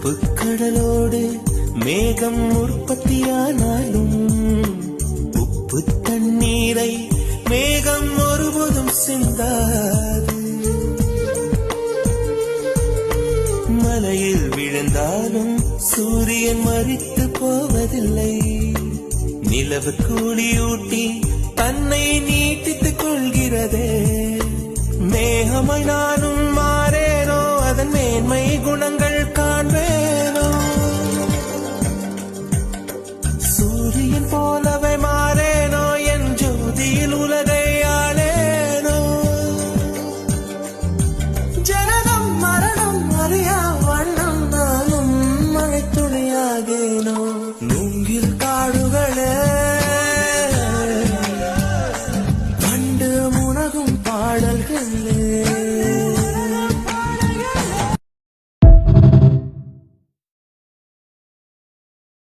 ഉപ്പുക്കടലോട് மேகம் உற்பத்தியானாலும் உப்பு தண்ணீரை மேகம் ஒருபோதும் சிந்தாது. மலையில் விழுந்தாலும் சூரியன் மறித்து போவதில்லை. நிலவு கூலியூட்டி தன்னை நீட்டித்துக் கொள்கிறதே. மேகமாய் நானும் மாறேனோ அதன் மேன்மை குணங்கள் காடுகளே. கண்டு முனகும் பாடல்களே.